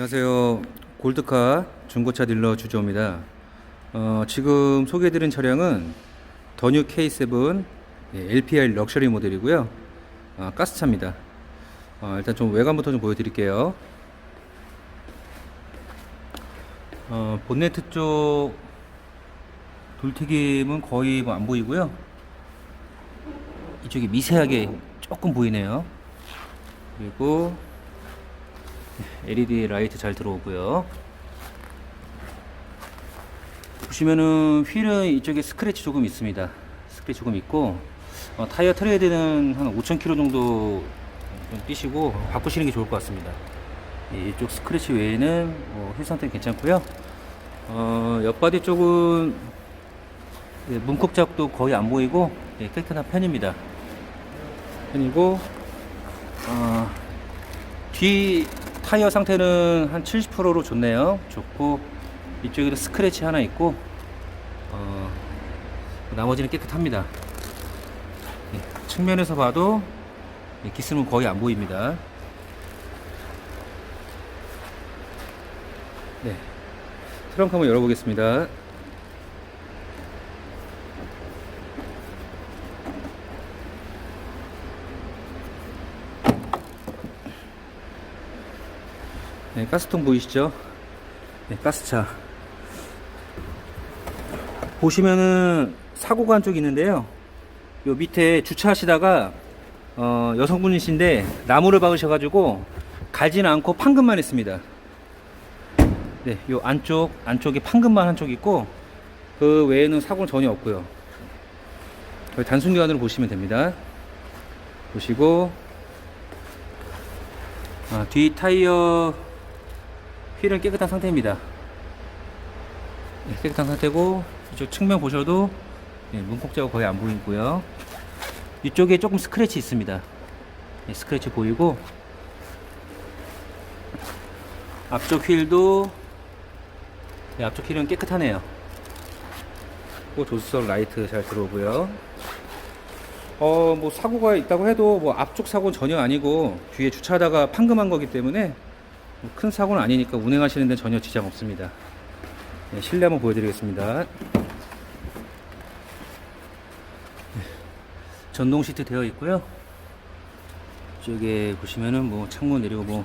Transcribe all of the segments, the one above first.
안녕하세요. 골드카 중고차 딜러 주조입니다. 어, 지금 소개해드린 차량은 더뉴 K7 예, LPR 럭셔리 모델이고요. 아, 가스차입니다. 어, 일단 좀 외관부터 좀 보여드릴게요. 어, 본네트 쪽 돌튀김은 거의 뭐 안 보이고요. 이쪽이 미세하게 조금 보이네요. 그리고 LED 라이트 잘 들어오고요. 보시면은 휠은 이쪽에 스크래치 조금 있습니다. 스크래치 조금 있고 어, 타이어 트레이드는 한 5,000km 정도 좀 뛰시고 바꾸시는 게 좋을 것 같습니다. 예, 이쪽 스크래치 외에는 뭐, 휠 상태 괜찮고요. 어, 옆바디 쪽은 예, 문콕작도 거의 안 보이고 예, 깨끗한 편입니다. 편이고 어, 뒤 타이어 상태는 한 70%로 좋네요. 좋고 이쪽에도 스크래치 하나 있고 어, 나머지는 깨끗합니다. 예, 측면에서 봐도 예, 기스는 거의 안 보입니다. 네, 트렁크 한번 열어보겠습니다. 네, 가스통 보이시죠? 네, 가스차. 보시면은 사고가 한쪽 있는데요. 요 밑에 주차하시다가 어, 여성분이신데 나무를 박으셔가지고 갈지는 않고 판금만 했습니다. 네, 요 안쪽 안쪽에 판금만 한쪽 있고 그 외에는 사고는 전혀 없고요. 거의 단순 교환으로 보시면 됩니다. 보시고 아, 뒤 타이어 휠은 깨끗한 상태입니다. 네, 깨끗한 상태고 이쪽 측면 보셔도 네, 문콕자가 거의 안 보이고요. 이쪽에 조금 스크래치 있습니다. 네, 스크래치 보이고 앞쪽 휠도 네, 앞쪽 휠은 깨끗하네요. 고 조수석 라이트 잘 들어오고요. 어, 뭐 사고가 있다고 해도 뭐 앞쪽 사고는 전혀 아니고 뒤에 주차하다가 판금한 거기 때문에 뭐 큰 사고는 아니니까 운행하시는데 전혀 지장 없습니다. 네, 실내 한번 보여드리겠습니다. 네, 전동 시트 되어 있고요. 이쪽에 보시면은 뭐 창문 내리고 뭐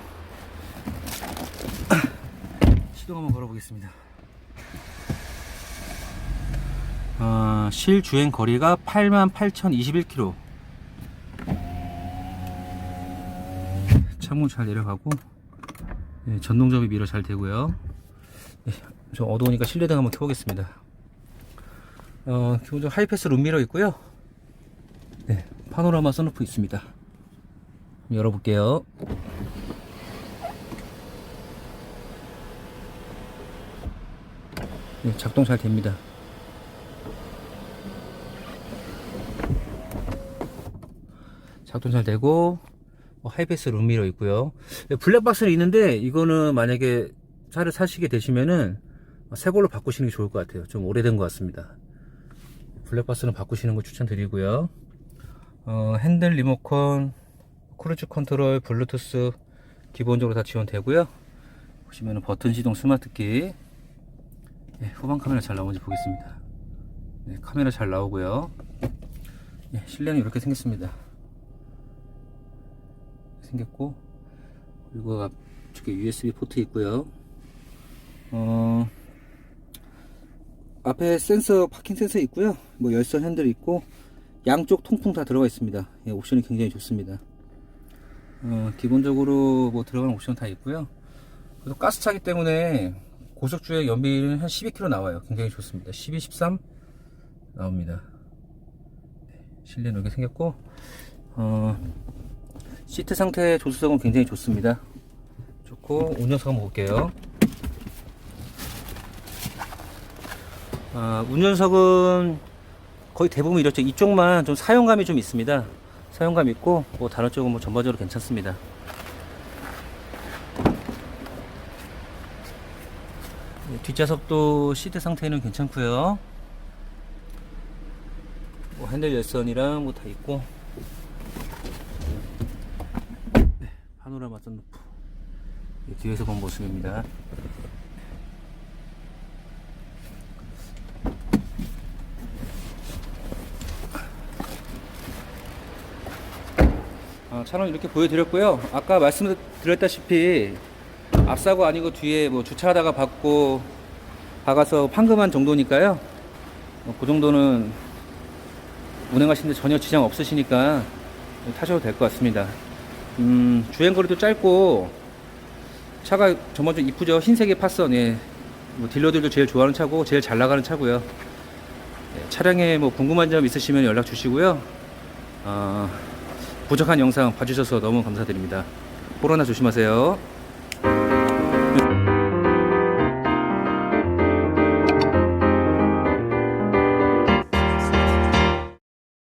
시동 한번 걸어보겠습니다. 아, 실 주행 거리가 88,021km. 창문 잘 내려가고 네, 전동접이 미러 잘 되고요. 네, 좀 어두우니까 실내등 한번 켜보겠습니다. 어, 기본적으로 하이패스 룸미러 있고요. 네, 파노라마 선루프 있습니다. 열어볼게요. 네, 작동 잘 됩니다. 작동 잘 되고 뭐 하이패스 룸미러 있고요. 네, 블랙박스는 있는데 이거는 만약에 차를 사시게 되시면은 새 걸로 바꾸시는 게 좋을 것 같아요. 좀 오래된 것 같습니다. 블랙박스는 바꾸시는 거 추천드리고요. 어, 핸들 리모컨, 크루즈 컨트롤, 블루투스 기본적으로 다 지원되고요. 보시면은 버튼 시동 스마트키 네, 후방 카메라 잘 나오는지 보겠습니다. 네, 카메라 잘 나오고요. 네, 실내는 이렇게 생겼습니다. 생겼고 그리고 앞쪽에 USB 포트 있고요. 어, 앞에 센서 파킹 센서 있고요. 뭐 열선 핸들 있고 양쪽 통풍 다 들어가 있습니다. 예, 옵션이 굉장히 좋습니다. 어, 기본적으로 뭐 들어가는 옵션 다 있고요. 그래서 가스차기 때문에 고속주행 연비는 한 12km 나와요. 굉장히 좋습니다. 12, 13 나옵니다. 네, 실내는 이렇게 생겼고 어, 시트 상태 조수석은 굉장히 좋습니다. 좋고 운전석 한번 볼게요. 아, 운전석은 거의 대부분 이렇죠. 이쪽만 좀 사용감이 좀 있습니다. 사용감 있고 뭐 다른 쪽은 뭐 전반적으로 괜찮습니다. 네, 뒷좌석도 시트 상태는 괜찮고요. 뭐 핸들 열선이랑 뭐 다 있고 네, 파노라마 선루프 이 뒤에서 본 모습입니다. 아, 차는 이렇게 보여드렸고요. 아까 말씀드렸다시피 앞사고 아니고 뒤에 뭐 주차하다가 받고 박아서 판금한 정도니까요. 뭐그 정도는 운행하시는데 전혀 지장 없으시니까 타셔도 될 것 같습니다. 음, 주행거리도 짧고 차가 정말 좀 이쁘죠. 흰색의 파선. 예. 뭐 딜러들도 제일 좋아하는 차고 제일 잘 나가는 차고요. 예, 차량에 뭐 궁금한 점 있으시면 연락 주시고요. 어, 부족한 영상 봐주셔서 너무 감사드립니다. 코로나 조심하세요.